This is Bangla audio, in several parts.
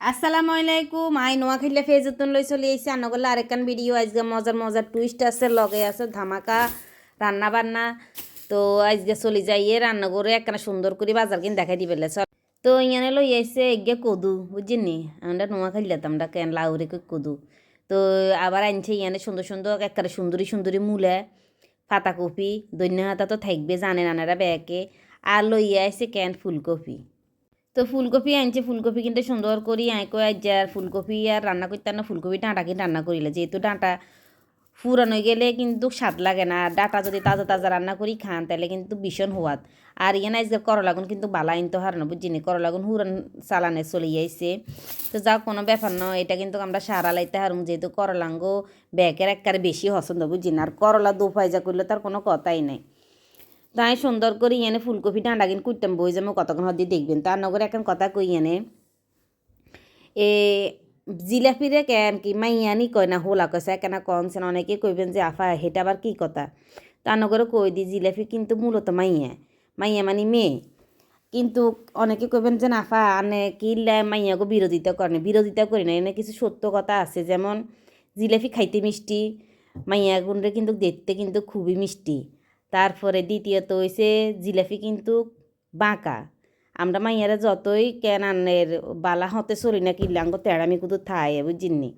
আসসালামু আলাইকুম। আই নোয়াখাইলে ফেজতুন লই চলি আইছে আনগলে আরেকখান ভিডিও আজকে মজার মজার টুইস্ট আছে। লগে আছে ধামাকা রান্না বান্না তো আজকে চলি যাইয়ে রান্না করে একখানা সুন্দর করে বাজার কিন দেখাই দিবেলে চল। তো ইয়ানে লই আইছে এগে কদু, বুঝিনি? আমরা নোয়াখাইলে আমরা কেন লাউরে কদু? তো আবার আনছে ইয়ানে সুন্দর সুন্দর একখানা সুন্দরী সুন্দরী মূলে পাতাকপি। দৈন্য হাতা তো থাকবে, জানে নানারা ব্যাকে। আর লইয়া আইছে কেন ফুলকপি। তো ফুলকপি আনছে, ফুলকপি কিন্তু সুন্দর করি আঁকো আজ আর ফুলকপি আর রান্না করতে না ফুলকপি ডাঁটা কিন্তু রান্না করিলে, যেহেতু ডাঁটা ফুরানো গেলে কিন্তু স্বাদ লাগে না, আর ডাঁটা যদি তাজা তাজা রান্না করি খান, তাহলে কিন্তু ভীষণ হওয়াত আর ইয়ে না আজকে করলাগুন কিন্তু বালা আইন তো হারানো বুঝিনি করলাগুন হুরান চালানে চলে আইছে। তো যা কোনো ব্যাপার নয় এটা কিন্তু আমরা সারা লাইতে হারুম, যেহেতু করলাঙ্গ ব্যাকের একবারে বেশি পছন্দ বুঝিনি আর করলা দু ফাইজা করলে তার কোনো কথাই নাই। তাই সুন্দর করে ইয়ানে ফুলকপি ডাঁডা কিন কুইতাম বই যাব কতক্ষণ হদি দেখবেন। তার নগরে এখন কথা কই ইয়ানে, এ, জিলাপিরে কেন কি মাইয়ানি কয় না, হোলা কইছে কেন কনছেন অনেকে কইবেন যে, আফা, হেটা আবার কী কথা? তার নগরে কই দি, জিলাপি কিন্তু মূলত মাইয়া মাইয়া মানে মেয়ে। কিন্তু অনেকে কইবেন যে নাফা আনে কি মাইয়াগো বিরোধিতা করেন বিরোধিতা করি না, এনে কিছু সত্য কথা আছে, যেমন জিলাপি খাইতে মিষ্টি মাইয়া গুণরে কিন্তু দেখতে কিন্তু খুবই মিষ্টি। তারপরে দ্বিতীয়ত হইছে জিলাপি কিন্তু বাঁকা। আমরা মাইয়ারা যতই কেন আনের বালা হতে চলি না কিনলে আঙ্গ তেড়ামি কিন্তু থাই বুঝিনি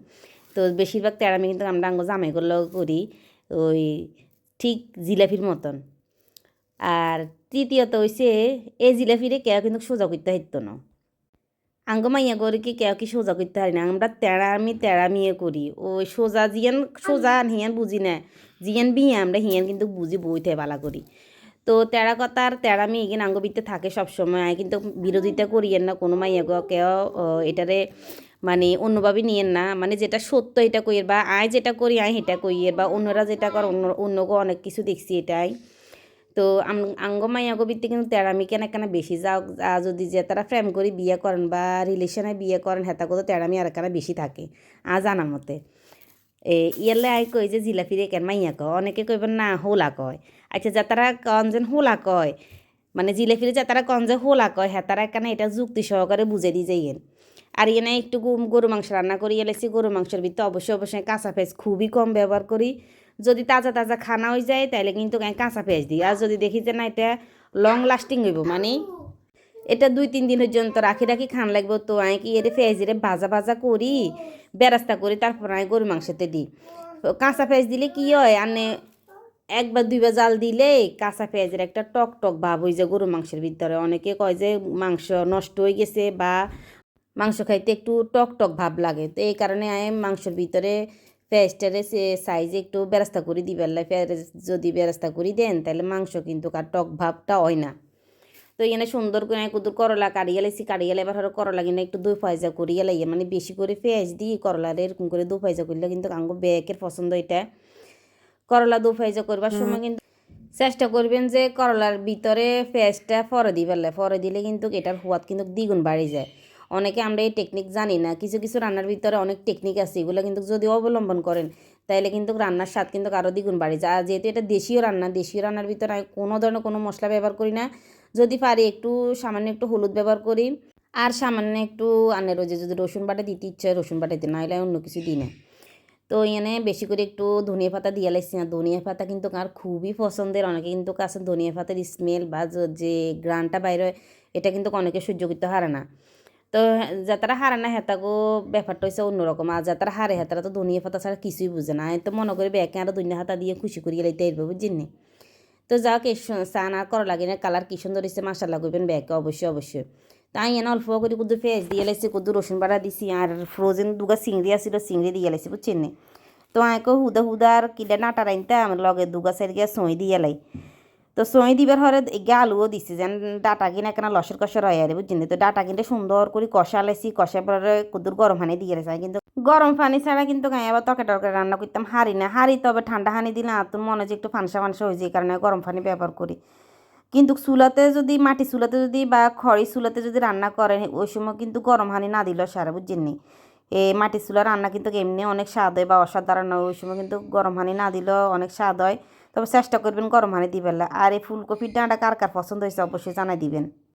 তো বেশিরভাগ তেড়ামি কিন্তু আমরা আঙ্গ জামাই করলে করি ওই ঠিক জিলাপির মতন। আর তৃতীয়ত হইছে এই জিলাপিরে কেউ কিন্তু সোজা করতে হইতো না। আঙ্গ মাইয়া কি কেউ কি সোজা করতে পারি না। আমরা তেড়ামি তেড়ামিয়ে করি। ওই সোজা জিয়ান, সোজা হিয়ান বুঝি না। জিয়ান বিয়ে, আমরা হিয়ান কিন্তু বুঝি বইতে বালা করি। তো তেড়া কথার তেড়ামি এগিয়ে আঙ্গবিতে থাকে সবসময়। কিন্তু বিরোধিতা করিয়েন না কোনো মাইয়া গো। কেউ এটারে মানে অন্যভাবে নিয়েন না। মানে যেটা সত্য এটা কইয়ের বা আয় যেটা করি আয় সেটা কইয়ের বা অন্যরা যেটা কর, অন্য, অন্যগো অনেক কিছু দেখছি এটাই। তো আঙ্গ মাইয়াগো ভিত্তি কিন্তু তেড়ামি কেন কেন বেশি যাও যদি যে তারা প্রেম করে বিয়ে করেন বা রিলেশনে বিয়ে করেন, হেতা তো তেড়ামি আর কেন বেশি থাকে, আ জানার মতে। এ, ইয়ালে আই কই যে জিলাপিরে কেন মাইয়া কয়, অনেকে কইবেন না, হোলা কয়। আচ্ছা যা তারা কন যেন হোলা কয় মানে জিলাপিরে যা তারা কন যে হোলা কয় হ্যাঁ তারা কেন এটা যুক্তি সহকারে বুঝে দিয়ে যাইয়েন। আর এনে একটু গরু মাংস রান্না করি এলেছি গরু মাংসের ভিতরে অবশ্যই অবশ্যই কাঁচা পেঁয়াজ খুবই কম ব্যবহার করি। যদি তাজা তাজা খানা হয়ে যায়, তাহলে কিন্তু কাঁচা পেঁয়াজ দিই। আর যদি দেখি যে না, এটা লং লাস্টিং হইব মানে এটা দুই তিন দিন পর্যন্ত রাখি রাখি খান লাগবে, তো আমি কি এর পেঁয়াজিরে ভাজা ভাজা করি, বেরাস্তা করি, তারপর আমি গরু মাংসতে দিই। কাঁচা পেঁয়াজ দিলে কি হয়, আনে একবার দুইবার জাল দিলে কাঁচা পেঁয়াজের একটা টক টক ভাব হয়ে যায় গরু মাংসের ভিতরে। অনেকে কয় যে মাংস নষ্ট হয়ে গেছে বা মাংস খাইতে একটু টক টক ভাব লাগে, তো এই কারণে আমি মাংসের ভিতরে পেঁয়াজটারে সে সাইজে একটু বেরাস্তা করে লাগে পেঁয়াজ যদি বেরাস্তা করে দেন তাহলে মাংস কিন্তু আর টক ভাবটা হয় না। তো এখানে সুন্দর করে কুদুর করলা কাড়িয়ে লাইছি কাড়িয়ে এবার হলো করলা কিনে একটু দু ফাইজা করিয়ে লাইয়ে মানে বেশি করে পেঁয়াজ দিই করলার এরকম করে দু ফাইজা করলে কিন্তু আঙ্গ ব্যাকের পছন্দ এটা। করলা দু ফাইজা করবার সময় কিন্তু চেষ্টা করবেন যে করলার ভিতরে পেঁয়াজটা ফরে দিবেন ফরে দিলে কিন্তু এটার সোয়াদ কিন্তু দ্বিগুণ বাড়ি যায়। অনেকে আমরা এই টেকনিক জানি না। কিছু কিছু রান্নার ভিতরে অনেক টেকনিক আছে, এগুলো কিন্তু যদি অবলম্বন করেন তাহলে কিন্তু রান্নার স্বাদ কিন্তু আরও দ্বিগুণ বাড়ে। আর যেহেতু এটা দেশীয় রান্না, দেশীয় রান্নার ভিতরে আমি কোনো ধরনের কোনো মশলা ব্যবহার করি না। যদি পারি একটু সামান্য একটু হলুদ ব্যবহার করি, আর সামান্য একটু আনের রোজে যদি রসুন বাটা দিতে ইচ্ছে হয়, রসুন বাটা দিতে না হলে অন্য কিছু দিই না। তো এখানে বেশি করে একটু ধনিয়া পাতা দিয়ে লাইছি। না ধনিয়া পাতা কিন্তু আর খুবই পছন্দের, অনেকে কিন্তু কাছে ধনিয়া পাতার স্মেল বা যে গ্রানটা বাইরে এটা কিন্তু অনেকে সহ্য করতে হারে না। তো যাতারা হারে না হেতাগো ব্যাপারটা হচ্ছে অন্যরকম। আর যাতারা হারে হেতারা তো ধনিয়া পাতা ছাড়া কিছুই বুঝে না। তো মনে করি ব্যাগে আরও ধনিয়া হাতা দিয়ে খুশি করিয়ে লাইতে আসবে বুঝছেন তো যা কে স্নান আর করা লাগে না, কালার কি সুন্দর হচ্ছে মাসাল্লা করবেন ব্যাগে অবশ্যই অবশ্যই। তাই এনে অল্প করে কুদু পেঁয়াজ দিয়ে লাইছি, কুদু রসুন বাড়া দিছি, আর ফ্রোজেন দুগা চিংড়ি আসছিল চিংড়ি দিয়ে লাইছি, বুঝছেন তো আঁকো হুদা হুদা আর কিলে নাটা রাইনতাম, লগে দুগা সাইড গিয়ে সই দিয়ে লাই। তো সই দিবার হরে এগে আলুও দিছি, যেন ডাটা কিনে কেনা লসের কষা রয়ে আরে বুঝছেন তো ডাটা কিনতে সুন্দর করে কষা লাইছি কষা পরে কুদুর গরম পানি দিয়ে লাইছি কিন্তু গরম পানি ছাড়া কিন্তু গায়ে আবার তরকারি টরকারি রান্না করতাম, হারি না। হারি তবে ঠান্ডা হানি দিলে আর তোর মনে যে একটু ফানসা ফানসা হয়ে যায় কারণে গরম পানি ব্যবহার করি। কিন্তু চুলাতে যদি, মাটি চুলাতে যদি বা খড়ি চুলাতে যদি রান্না করেন, ওই সময় কিন্তু গরম হানি না দিলেও সারা, বুঝছেন নি? এই মাটি চুলা রান্না কিন্তু এমনি অনেক স্বাদ হয় বা অসাধারণ হয়, ওই সময় কিন্তু গরম হানি না দিলেও অনেক স্বাদ হয়। তবে চেষ্টা করবেন গরম হানি দিবেন আর এই ফুলকপির ডাঁটা কার কার পছন্দ হয়েছে অবশ্যই জানাই দিবেন।